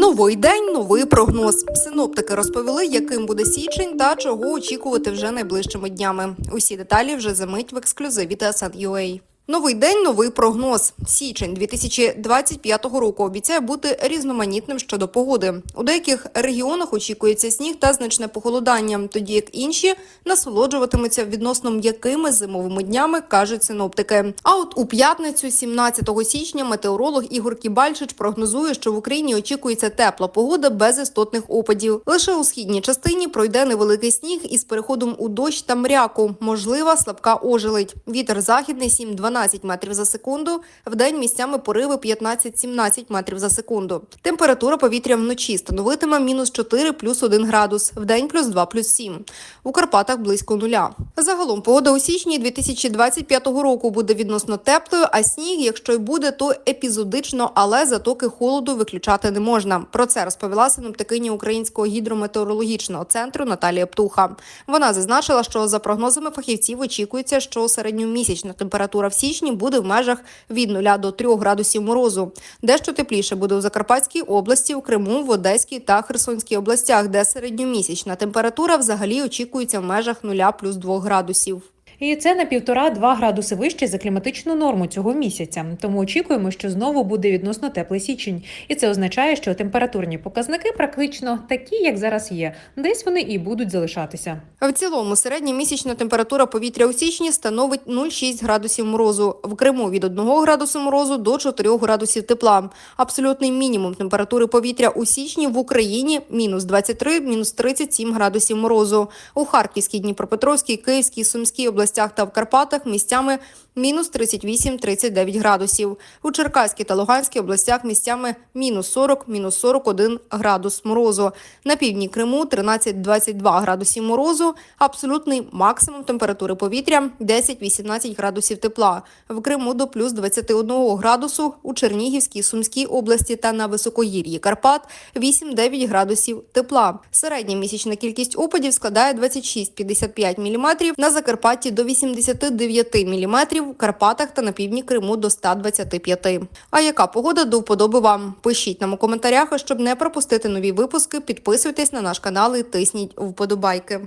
Новий день, новий прогноз. Синоптики розповіли, яким буде січень та чого очікувати вже найближчими днями. Усі деталі вже за мить в ексклюзиві TSN.ua. Новий день, новий прогноз. Січень 2025 року обіцяє бути різноманітним щодо погоди. У деяких регіонах очікується сніг та значне похолодання, тоді як інші насолоджуватимуться відносно м'якими зимовими днями, кажуть синоптики. А от у п'ятницю, 17 січня, метеоролог Ігор Кібальчич прогнозує, що в Україні очікується тепла погода без істотних опадів. Лише у східній частині пройде невеликий сніг із переходом у дощ та мряку. Можлива слабка ожеледь. Вітер західний 7-12 метрів за секунду. Вдень місцями пориви 15-17 метрів за секунду. Температура повітря вночі становитиме мінус 4 плюс 1 градус, вдень плюс 2 плюс 7. У Карпатах близько нуля. Загалом погода у січні 2025 року буде відносно теплою, а сніг, якщо й буде, то епізодично, але затоки холоду виключати не можна. Про це розповіла синоптикиня Українського гідрометеорологічного центру Наталія Птуха. Вона зазначила, що за прогнозами фахівців очікується, що середньомісячна температура в січні буде в межах від 0 до 3 градусів морозу. Дещо тепліше буде у Закарпатській області, в Криму, в Одеській та Херсонській областях, де середньомісячна температура взагалі очікується в межах 0 плюс 2 градусів. І це на півтора-два градуси вище за кліматичну норму цього місяця. Тому очікуємо, що знову буде відносно теплий січень, і це означає, що температурні показники практично такі, як зараз є. Десь вони і будуть залишатися. В цілому середня місячна температура повітря у січні становить 0,6 градусів морозу. В Криму від 1 градусу морозу до 4 градусів тепла. Абсолютний мінімум температури повітря у січні в Україні мінус 23, мінус 37 градусів морозу. У Харківській, Дніпропетровській, Київській, Сумській областях та в Карпатах місцями мінус 38-39 градусів. У Черкаській та Луганській областях місцями мінус 40, мінус 41 градус морозу. На півдні Криму 13-22 градусів морозу. Абсолютний максимум температури повітря 10-18 градусів тепла. В Криму до плюс 21 градусу, у Чернігівській, Сумській області та на високогір'ї Карпат 8-9 градусів тепла. Середня місячна кількість опадів складає 26-55 мм, на Закарпатті до 89 мм, в Карпатах та на півдні Криму до 125. А яка погода до вподоби вам? Пишіть нам у коментарях, щоб не пропустити нові випуски, підписуйтесь на наш канал і тисніть вподобайки.